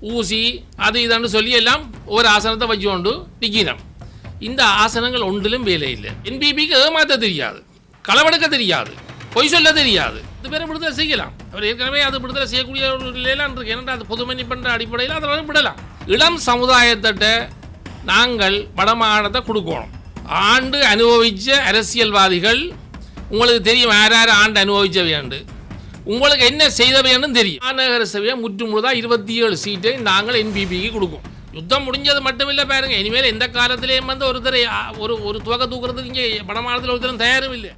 ஊசி அது இதுன்னு சொல்லி எல்லாம் ஒரு ஆசனத்தை வச்சுக்கொண்டு நிற்கிறோம் இந்த ஆசனங்கள் ஒன்றிலும் வேலை இல்லை. என்பிபிக்கு ஏமாற்ற தெரியாது களவெடுக்க தெரியாது பொய் சொல்ல தெரியாது. இது பேரை விடுதலை செய்யலாம். அவர் ஏற்கனவே அது விடுதலை செய்யக்கூடிய ஒரு நிலையில இருக்கு. ஏன்னா அது பொதுமணி பண்ற அடிப்படையில் அதை விடலாம். இளம் சமுதாயத்திட்ட நாங்கள் வடமாகாணத்தை கொடுக்கணும். ஆண்டு அனுபவித்த அரசியல்வாதிகள் உங்களுக்கு தெரியும் யார் யார் ஆண்டு அனுபவிச்சவையாண்டு? உங்களுக்கு என்ன செய்தவைன்னு தெரியும். மாநகர சபையை முற்று முழுதாக இருபத்தி ஏழு சீட்டை நாங்கள் என்பிபிக்கு கொடுக்கும். யுத்தம் முடிஞ்சது மட்டும் இல்லை பாருங்க. இனிமேல் எந்த காலத்திலேயும் வந்து ஒருத்தர் ஒரு ஒரு துவக்க தூக்குறதுக்கு இங்கே வடமாநிலத்தில் ஒருத்தரும் தயாரும் இல்லை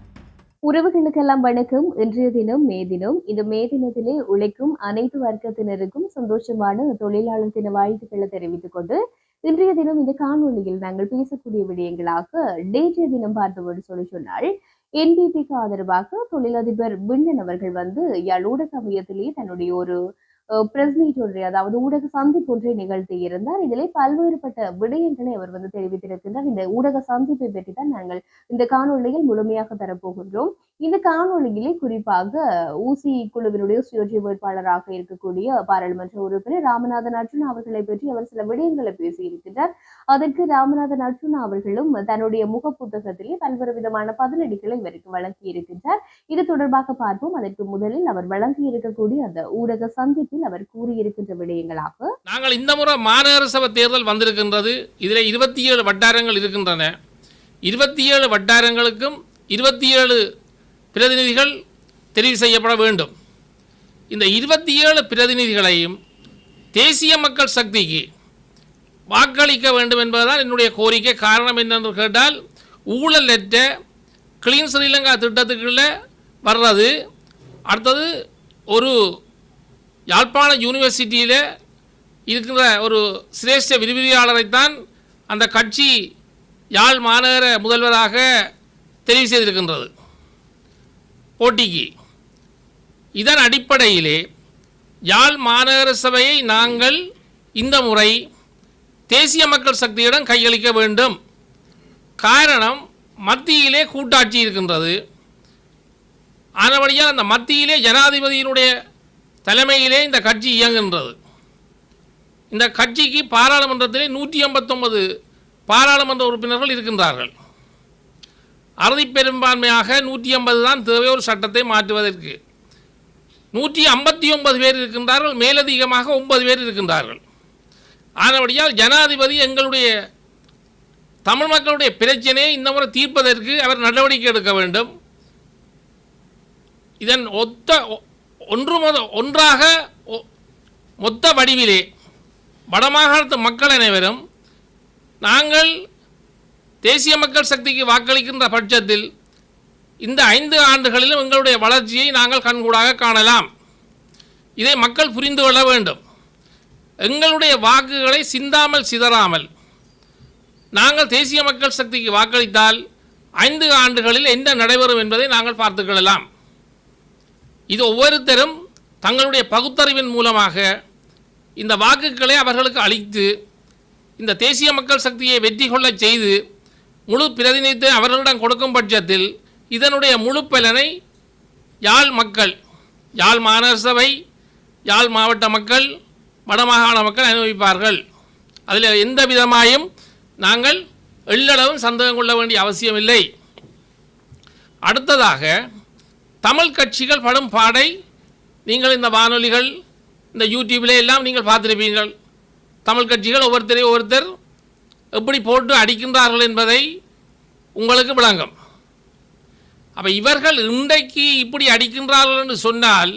உறவுகளுக்கெல்லாம் வணக்கம். இன்றைய தினம் மே தினம். இந்த மே தினத்திலே உழைக்கும் அனைத்து வர்க்கத்தினருக்கும் சந்தோஷமான தொழிலாளர் தின வாழ்த்துக்களை தெரிவித்துக் கொண்டு இன்றைய தினம் இந்த காணொலியில் நாங்கள் பேசக்கூடிய விடயங்களாக நேற்றைய தினம் பார்த்தோம்னு சொல்லி சொன்னால் என்பிபிக்கு ஆதரவாக தொழிலதிபர் பிண்டன் அவர்கள் வந்து யாழ் ஊடக சமயத்திலேயே தன்னுடைய ஒரு பிரஸ் மீட் ஒன்றை அதாவது ஊடக சந்திப்பு ஒன்றை நிகழ்த்தி இருந்தார். இதிலே பல்வேறுபட்ட விடயங்களை அவர் வந்து தெரிவித்திருக்கின்றார். இந்த ஊடக சந்திப்பை பற்றி தான் நாங்கள் இந்த காணொளியில் முழுமையாக தரப்போகின்றோம். இந்த காணொலியிலே குறிப்பாக ஊசி குழுவினுடைய சுயேட்சை வேட்பாளராக இருக்கக்கூடிய பாராளுமன்ற உறுப்பினர் ராமநாதன் அர்ஜுனா அவர்களை பற்றி அவர் சில விடயங்களை பேசியிருக்கிறார் அதற்கு ராமநாதன் அர்ஜுனா அவர்களும் தன்னுடைய முக புத்தகத்திலே பல்வேறு விதமான பதிலடிகளை இவருக்கு வழங்கி இருக்கின்றார். இது தொடர்பாக பார்ப்போம். அதற்கு முதலில் அவர் வழங்கி இருக்கக்கூடிய அந்த ஊடக சந்திப்பில் அவர் கூறியிருக்கின்ற விடயங்களாக. நாங்கள் இந்த முறை மாநகர சபை தேர்தல் வந்திருக்கின்றது. இதில் இருபத்தி ஏழு வட்டாரங்கள் இருக்கின்றன. இருபத்தி ஏழு வட்டாரங்களுக்கும் இருபத்தி ஏழு பிரதிநிதிகள் தெரிவு செய்யப்பட வேண்டும். இந்த இருபத்தி ஏழு பிரதிநிதிகளையும் தேசிய மக்கள் சக்திக்கு வாக்களிக்க வேண்டும் என்பதுதான் என்னுடைய கோரிக்கை. காரணம் என்னென்று கேட்டால் ஊழலற்ற கிளீன் ஸ்ரீலங்கா திட்டத்துக்குள்ளே வர்றது. அடுத்தது ஒரு யாழ்ப்பாண யூனிவர்சிட்டியில் இருக்கிற ஒரு சிரேஷ்ட விரிவியாளரைத்தான் அந்த கட்சி யாழ் மாநகர முதல்வராக தெரிவு செய்திருக்கின்றது. போட்டிக்கு. இதன் அடிப்படையிலே யாழ் மாநகர சபையை நாங்கள் இந்த முறை தேசிய மக்கள் சக்தியிடம் கையளிக்க வேண்டும். காரணம் மத்தியிலே கூட்டாட்சி இருக்கின்றது. ஆனபடியால் அந்த மத்தியிலே ஜனாதிபதியினுடைய தலைமையிலே இந்த கட்சி இயங்குகின்றது. இந்த கட்சிக்கு பாராளுமன்றத்திலே நூற்றி ஐம்பத்தொன்பது பாராளுமன்ற உறுப்பினர்கள் இருக்கின்றார்கள். அறுதி பெரும்பான்மையாக நூற்றி ஐம்பது தான் தேவை ஒரு சட்டத்தை மாற்றுவதற்கு. நூற்றி ஐம்பத்தி ஒன்பது பேர் இருக்கின்றார்கள் மேலதிகமாக ஒன்பது பேர் இருக்கின்றார்கள். ஆனபடியால் ஜனாதிபதி எங்களுடைய தமிழ் மக்களுடைய பிரச்சனையை இந்த முறை தீர்ப்பதற்கு அவர் நடவடிக்கை எடுக்க வேண்டும். இதன் ஒத்த ஒ- ஒன்று முத ஒன்றாக ஒ- மொத்த வடிவிலே வடமாகாணத்து மக்கள் அனைவரும் நாங்கள் தேசிய மக்கள் சக்திக்கு வாக்களிக்கின்ற பட்சத்தில் இந்த ஐந்து ஆண்டுகளிலும் எங்களுடைய வளர்ச்சியை நாங்கள் கண்கூடாக காணலாம். இதை மக்கள் புரிந்து கொள்ள வேண்டும். எங்களுடைய வாக்குகளை சிந்தாமல் சிதறாமல் நாங்கள் தேசிய மக்கள் சக்திக்கு வாக்களித்தால் ஐந்து ஆண்டுகளில் என்ன நடைபெறும் என்பதை நாங்கள் பார்த்துக்கொள்ளலாம் இது ஒவ்வொருத்தரும் தங்களுடைய பகுத்தறிவின் மூலமாக இந்த வாக்குகளை அவர்களுக்கு அளித்து இந்த தேசிய மக்கள் சக்தியை வெற்றி கொள்ளச் செய்து முழு பிரதிநிதித்தை அவர்களிடம் கொடுக்கும் பட்சத்தில் இதனுடைய முழு பலனை யாழ் மக்கள் யாழ் மாநகர சபை யாழ் மாவட்ட மக்கள் வடமாகாண மக்கள் அனுபவிப்பார்கள். அதில் எந்த விதமாயும் நாங்கள் எள்ளளவும் சந்தேகம் கொள்ள வேண்டிய அவசியமில்லை. அடுத்ததாக தமிழ் கட்சிகள் படும் பாடை நீங்கள் இந்த வானொலிகள் இந்த யூடியூப்ல எல்லாம் நீங்கள் பார்த்துருப்பீர்கள். தமிழ் கட்சிகள் ஒவ்வொருத்தரையும் ஒவ்வொருத்தர் எப்படி போட்டு அடிக்கின்றார்கள் என்பதை உங்களுக்கு விளங்கும். அப்போ இவர்கள் இன்றைக்கு இப்படி அடிக்கின்றார்கள் என்று சொன்னால்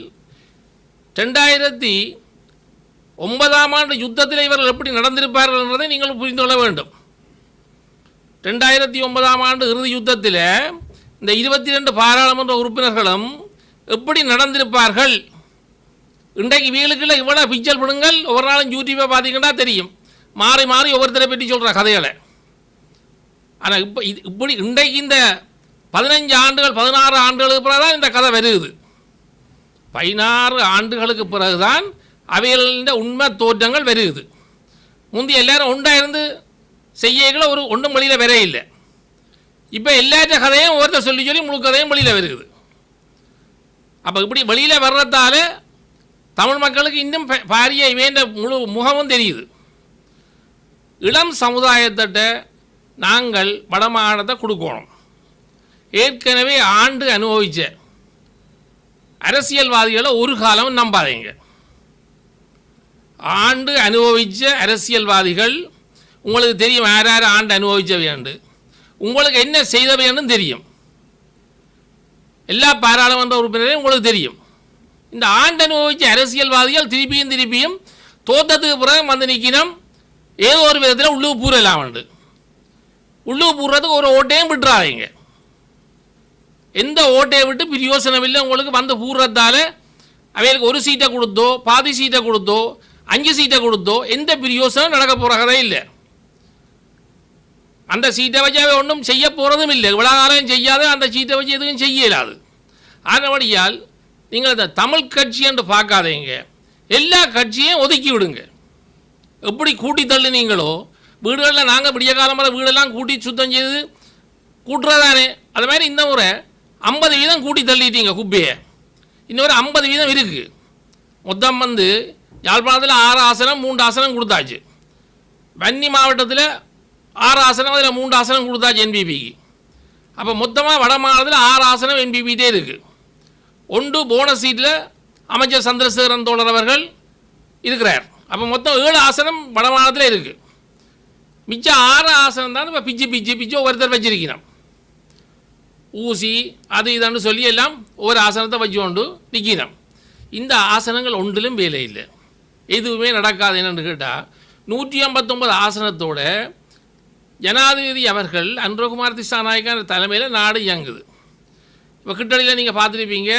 ரெண்டாயிரத்தி ஒன்பதாம் ஆண்டு யுத்தத்தில் இவர்கள் எப்படி நடந்திருப்பார்கள் என்பதை நீங்கள் புரிந்து கொள்ள வேண்டும். ரெண்டாயிரத்தி ஒன்பதாம் ஆண்டு இறுதி யுத்தத்தில் இந்த இருபத்தி ரெண்டு பாராளுமன்ற உறுப்பினர்களும் எப்படி நடந்திருப்பார்கள்? இன்றைக்கு வீலுக்குள்ள இவ்வளோ பிச்சல் விடுங்கள் ஒவ்வொரு நாளும் யூடியூப்பை பார்த்தீங்கன்னா தெரியும். மாறி மாறி ஒவ்வொருத்தரை பற்றி சொல்கிற கதைகளை. ஆனால் இப்போ இது இப்படி இன்றைக்கு இந்த பதினஞ்சு ஆண்டுகள் பதினாறு ஆண்டுகளுக்கு பிறகு தான் இந்த கதை வருகுது பதினாறு ஆண்டுகளுக்கு பிறகுதான் அவைகளின் உண்மை தோற்றங்கள் வருகுது முந்தி எல்லாரும் ஒன்றாக இருந்து செய்யல ஒரு ஒன்றும் வழியில் வர இல்லை இப்போ எல்லாற்ற கதையும் ஒருத்தர் சொல்லி சொல்லி முழு கதையும் வெளியில் வருகுது அப்போ இப்படி வெளியில் வர்றதால தமிழ் மக்களுக்கு இன்னும் பாரிய இவேண்ட முழு முகமும் தெரியுது. இளம் சமுதாயத்திட்ட நாங்கள் வடமாகாணத்தை கொடுக்கணும். ஏற்கனவே ஆண்டு அனுபவிச்ச அரசியல்வாதிகளை ஒரு காலம் நம்பாதீங்க. ஆண்டு அனுபவிச்ச அரசியல்வாதிகள் உங்களுக்கு தெரியும் யார் யார் ஆண்டு அனுபவிச்சவையாண்டு. உங்களுக்கு என்ன செய்தவையான்னு தெரியும். எல்லா பாராளுமன்ற உறுப்பினரையும் உங்களுக்கு தெரியும். இந்த ஆண்டு அனுபவிச்ச அரசியல்வாதிகள் திருப்பியும் திருப்பியும் தோத்தத்துக்கு பிறகு வந்து நிற்கினோம். ஏதோ ஒரு விதத்தில் உள்ளுக்கு பூரலாம் உண்டு. உள்ளுக்கு பூர்றதுக்கு ஒரு ஓட்டையும் விட்டுறாதீங்க. எந்த ஓட்டையை விட்டு பிரயோசனம் இல்லை உங்களுக்கு வந்து பூர்றதால அவைகளுக்கு ஒரு சீட்டை கொடுத்தோ பாதி சீட்டை கொடுத்தோ அஞ்சு சீட்டை கொடுத்தோ எந்த பிரயோசனம் நடக்க போகிறதே இல்லை. அந்த சீட்டை வச்சு அவை ஒன்றும் செய்ய போகிறதும் இல்லை. இவ்வளோ காலம் செய்யாத அந்த சீட்டை வச்சு எதுவும் செய்ய இயலாது ஆனபடியால் நீங்கள் இந்த தமிழ் கட்சி என்று பார்க்காதீங்க. எல்லா கட்சியும் ஒதுக்கி விடுங்க. எப்படி கூட்டி தள்ளுனீங்களோ வீடுகளில் நாங்கள் விடிய காலமாக வீடெல்லாம் கூட்டி சுத்தம் செய்து கூட்டுறதானே? அது மாதிரி இந்த முறை ஐம்பது வீதம் கூட்டி தள்ளிட்டீங்க குப்பையை. இன்னொரு ஐம்பது வீதம் இருக்குது மொத்தம் வந்து யாழ்ப்பாணத்தில் ஆறு ஆசனம் மூன்று ஆசனம் கொடுத்தாச்சு. வன்னி மாவட்டத்தில் ஆறு ஆசனம் அதில் மூன்று ஆசனம் கொடுத்தாச்சு என்பிபிக்கு அப்போ மொத்தமாக வட மாநிலத்தில் ஆறு ஆசனம் என்பிபிட்டே இருக்குது ஒன்று போனஸ் சீட்டில் அமைச்சர் சந்திரசேகரன் தோழர் அவர்கள் இருக்கிறார். அப்போ மொத்தம் ஏழு ஆசனம் வடமானத்தில் இருக்குது மிச்சம் ஆறு ஆசனம் தான் இப்போ பிச்சு பிச்சு பிச்சு ஒவ்வொருத்தர் வச்சிருக்கிறோம் ஊசி அது இதுன்னு சொல்லி எல்லாம் ஒவ்வொரு ஆசனத்தை வச்சுக்கொண்டு நிற்கிறோம் இந்த ஆசனங்கள் ஒன்றிலும் வேலை இல்லை. எதுவுமே நடக்காது என்னென்னு கேட்டால் நூற்றி ஐம்பத்தொம்பது ஆசனத்தோட ஜனாதிபதி அவர்கள் அன்றகுமார் திசாநாயக்கர் தலைமையில் நாடு இயங்குது. இப்போ கிட்டடியில் நீங்கள் பார்த்துருப்பீங்க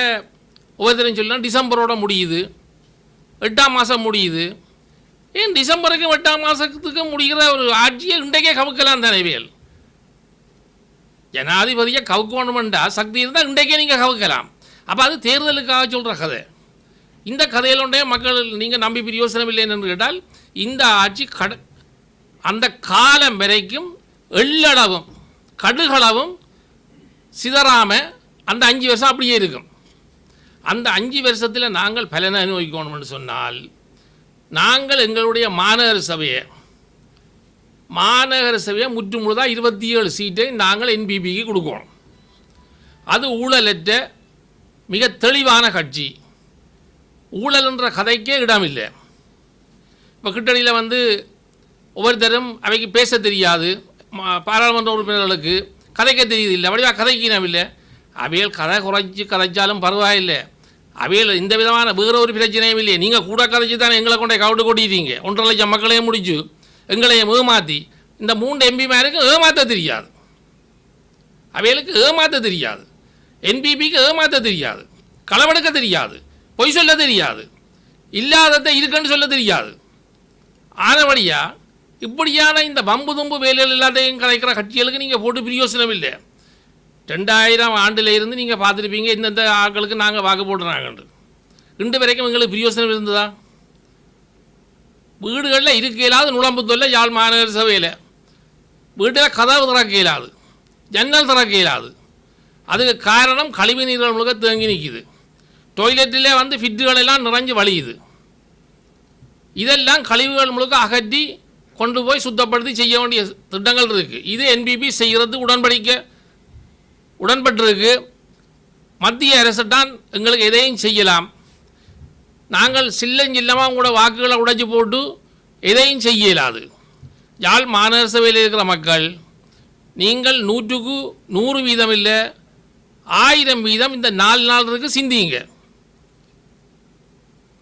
ஒவ்வொருத்தரும் சொல்லலாம் டிசம்பரோட முடியுது எட்டாம் மாதம் முடியுது. ஏன் டிசம்பருக்கு எட்டாம் மாதத்துக்கு முடிகிற ஒரு ஆட்சியை இன்றைக்கே கவுக்கலாம் தானே வேல் ஜனாதிபதியை கவுக்கணுமெண்டா சக்தி இருந்தால் இன்றைக்கே நீங்கள் கவுக்கலாம். அப்போ அது தேர்தலுக்காக சொல்கிற கதை. இந்த கதையிலொண்டே மக்கள் நீங்கள் நம்பி பிரயோசனம் இல்லை என்று கேட்டால் இந்த ஆட்சி கட அந்த காலம் வரைக்கும் எள்ளளவும் கடுகளவும் சிதறாமல் அந்த அஞ்சு வருஷம் அப்படியே இருக்கும். அந்த அஞ்சு வருஷத்தில் நாங்கள் பலனை அனுபவிக்கணும்னு சொன்னால் நாங்கள் எங்களுடைய மாநகர சபையை மாநகர சபையை முற்று முழுதாக இருபத்தி ஏழு சீட்டை நாங்கள் என்பிபிக்கு கொடுக்கணும். அது ஊழலற்ற மிக தெளிவான கட்சி. ஊழல்ன்ற கதைக்கே இடமில்லை. இப்போ கிட்டடியில் வந்து ஒவ்வொருத்தரும் அவைக்கு பேச தெரியாது. பாராளுமன்ற உறுப்பினர்களுக்கு கதைக்க தெரியுது இல்லை. வடிவா கதைக்கணும் இல்லை அவைகள் கதை குறைச்சி கதைச்சாலும் பரவாயில்லை. அவையில் இந்த விதமான வேற ஒரு பிரச்சனையும் இல்லை நீங்கள் கூட கதைச்சி தானே எங்களை கொண்டே கவுட்டு கொட்டிட்டீங்க. ஒன்றரை லட்சம் மக்களையும் முடிச்சு எங்களையும் ஏமாற்றி இந்த மூன்று எம்பிமாருக்கு ஏமாற்ற தெரியாது. அவைகளுக்கு ஏமாற்ற தெரியாது. என்பிபிக்கு ஏமாற்ற தெரியாது. களவெடுக்க தெரியாது. பொய் சொல்ல தெரியாது. இல்லாததை இருக்குன்னு சொல்ல தெரியாது. ஆனபடியாக இப்படியான இந்த வம்பு தும்பு வேலைகள் எல்லாத்தையும் கலைக்கிற கட்சிகளுக்கு நீங்கள் போட்டு பிரயோசனம் இல்லை ரெண்டாயிரம் ஆண்டில் இருந்து நீங்கள் பார்த்துருப்பீங்க இந்தந்த ஆட்களுக்கு நாங்கள் வாக்கு போடுறாங்கன்று இன்று வரைக்கும் எங்களுக்கு பிரயோசனம் இருந்ததா? வீடுகளில் இருக்க இயலாது தொல்லை யாழ் மாநகர சபையில். வீட்டில் கதவு திறக்க இயலாது ஜன்னல் திறக்க இயலாது அதுக்கு காரணம் கழிவு நீர்கள் முழுக்க தேங்கி நிற்கிது டொய்லெட்டிலே வந்து ஃபிட்டுகள் எல்லாம் நிறைஞ்சு வழியுது. இதெல்லாம் கழிவுகள் முழுக்க அகற்றி கொண்டு போய் சுத்தப்படுத்தி செய்ய வேண்டிய திட்டங்கள் இருக்குது இது என்பிபி செய்கிறது உடன்படிக்கை. உடன்பட்டிருக்கு. மத்திய அரசு தான் எங்களுக்கு எதையும் செய்யலாம். நாங்கள் சில்லஞ்சில்லமாக கூட வாக்குகளை உடைச்சி போட்டு எதையும் செய்ய இயலாது யாழ் மாநகர சபையில் இருக்கிற மக்கள் நீங்கள் நூற்றுக்கு நூறு வீதம் இல்லை ஆயிரம் வீதம் இந்த நாலு நாள் இருக்கு சிந்திங்க.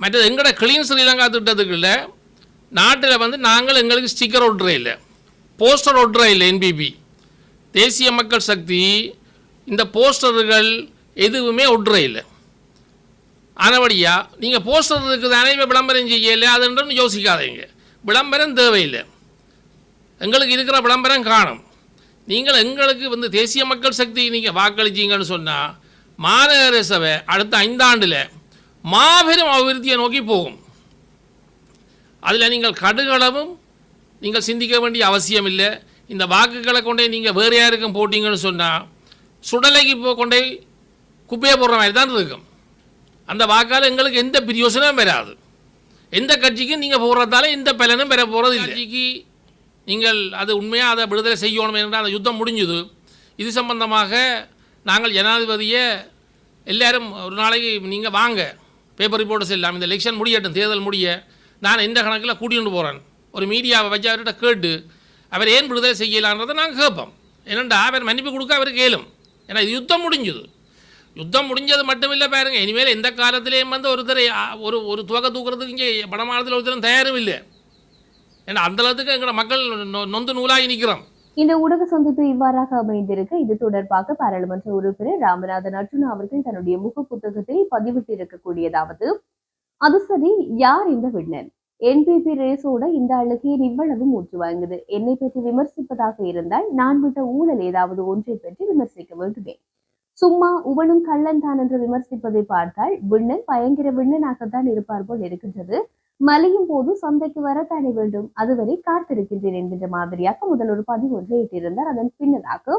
மற்றது எங்களோட கிளீன் ஸ்ரீலங்கா திட்டத்துக்குள்ள நாட்டில் வந்து நாங்கள் எங்களுக்கு ஸ்டிக்கர் ஒட்டுற இல்லை. போஸ்டர் ஒட்டுற இல்லை என்பிபி தேசிய மக்கள் சக்தி இந்த போஸ்டர்கள் எதுவுமே ஒற்றை இல்லை. ஆனபடியா நீங்கள் போஸ்டர் இருக்குது தானே இப்போ விளம்பரம் செய்யலை அதுன்றன்னு யோசிக்காதீங்க. விளம்பரம் தேவையில்லை. எங்களுக்கு இருக்கிற விளம்பரம் காணும். நீங்கள் எங்களுக்கு வந்து தேசிய மக்கள் சக்தி நீங்கள் வாக்களிச்சீங்கன்னு சொன்னால் மாநகர சபை அடுத்த ஐந்தாண்டில் மாபெரும் அபிவிருத்தியை நோக்கி போகும். அதில் நீங்கள் கடுகளவும் நீங்கள் சிந்திக்க வேண்டிய அவசியம் இல்லை. இந்த வாக்குகளை கொண்டே நீங்கள் வேறு யாருக்கும் போட்டிங்கன்னு சொன்னால் சுடலைக்கு போ கொண்டே குப்பையை போடுற மாதிரி தான் இருக்கும். அந்த வாக்கால் எங்களுக்கு எந்த பிரயோசனமும் வராது. எந்த கட்சிக்கும் நீங்கள் போடுறதால எந்த பலனும் பெற போகிறது கட்சிக்கு நீங்கள் அது உண்மையாக அதை விடுதலை செய்யணும் என்றால் அந்த யுத்தம் முடிஞ்சுது. இது சம்பந்தமாக நாங்கள் ஜனாதிபதியை எல்லாரும் ஒரு நாளைக்கு நீங்கள் வாங்க. பேப்பர் ரிப்போர்ட்டர்ஸ் எல்லாம் இந்த எலெக்ஷன் முடியட்டும் தேர்தல் முடிய. நான் இந்த கணக்கில் கூட்டிகிட்டு போகிறேன் ஒரு மீடியாவை வச்சு அவர்கிட்ட கேட்டு அவர் ஏன் விடுதலை செய்யலான்றதை நாங்கள் கேட்போம். ஏனெண்டா அவர் மன்னிப்பு கொடுக்க அவர் கேளும். ஏன்னா இது யுத்தம் முடிஞ்சது. யுத்தம் முடிஞ்சது மட்டும் இல்லை பாருங்க. இனிமேல் எந்த காலத்திலேயும் வந்து ஒருத்தர் ஒரு ஒரு துவக்க தூக்குறதுக்கு இங்கே வடமாநிலத்தில் ஒருத்தரும் தயாரும் இல்லை ஏன்னா அந்த அளவுக்கு எங்களோட மக்கள் நொந்து நூலாகி நிற்கிறோம். இந்த ஊடக சந்திப்பு இவ்வாறாக அமைந்திருக்க. இது தொடர்பாக பாராளுமன்ற உறுப்பினர் ராமநாதன் அர்ஜுனா அவர்கள் தன்னுடைய முக புத்தகத்தில் பதிவிட்டிருக்கக்கூடியதாவது அது சரி யார் இந்த விண்ணன்? என்பிபி ரேஸோட இந்த அழுகையில் இவ்வளவு மூச்சு வாங்குது என்னை பற்றி விமர்சிப்பதாக இருந்தால் நான் விட்ட ஊழல் ஏதாவது ஒன்றை பற்றி விமர்சிக்க வேண்டுமே. சும்மா உவனும் கள்ளன் தான் என்று விமர்சிப்பதை பார்த்தால் விண்ணன் பயங்கர விண்ணனாகத்தான் இருப்பார் போல் இருக்கின்றது. மலையும் போது சந்தைக்கு வரத்தானே வேண்டும். அதுவரை காத்திருக்கின்றேன் என்கின்ற மாதிரியாக முதல் ஒரு பதிவு ஒன்றை இட்டிருந்தார். அதன் பின்னதாக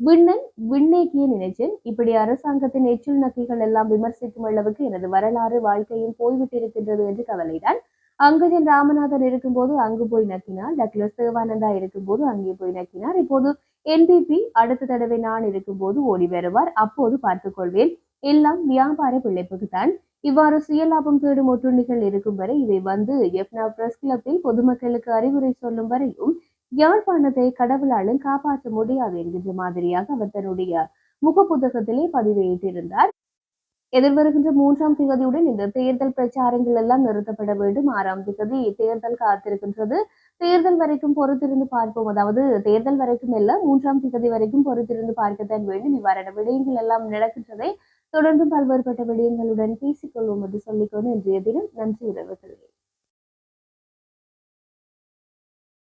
விண்ணன் விண்ணேக்கிய நினைச்சேன். இப்படி அரசாங்கத்தின் எச்சில் நக்கைகள் எல்லாம் விமர்சிக்கும் அளவுக்கு எனது வரலாறு வாழ்க்கையும் போய்விட்டிருக்கின்றது என்று கவலைதான் அங்கஜன் ராமநாதன் இருக்கும்போது அங்கு போய் நக்கினார். டக்ளஸ் தேவானந்தா இருக்கும்போது அங்கே போய் நக்கினார். இப்போது என்பிபி அடுத்த தடவை நான் இருக்கும்போது ஓடி வருவார். அப்போது பார்த்துக் கொள்வேன். எல்லாம் வியாபார பிழைப்புக்குத்தான். இவ்வாறு சுயலாபம் தேடும் ஒட்டுண்ணிகள் இருக்கும் வரை இவை வந்து எப்னா பிரஸ் கிளப்பில் பொதுமக்களுக்கு அறிவுரை சொல்லும் வரையும் யாழ்ப்பாணத்தை கடவுளாலும் காப்பாற்ற முடியாது என்கின்ற மாதிரியாக அவர் தன்னுடைய முகப்புத்தகத்திலே பதிவேற்றிருந்தார். எதிர்வருகின்ற மூன்றாம் திகதியுடன் இந்த தேர்தல் பிரச்சாரங்கள் எல்லாம் நிறுத்தப்பட வேண்டும். ஆறாம் திகதி தேர்தல் காத்திருக்கின்றது. தேர்தல் வரைக்கும் பொறுத்திருந்து பார்ப்போம். அதாவது தேர்தல் வரைக்கும் இல்ல மூன்றாம் திகதி வரைக்கும் பொறுத்திருந்து பார்க்கத்தான் வேண்டும். இவ்வாறான விடயங்கள் எல்லாம் நடக்கின்றதை தொடர்ந்து பல்வேறுபட்ட விடயங்களுடன் பேசிக்கொள்வோம் என்று சொல்லிக்கொண்டு இன்றைய தினம் நன்றி உறவுகளே.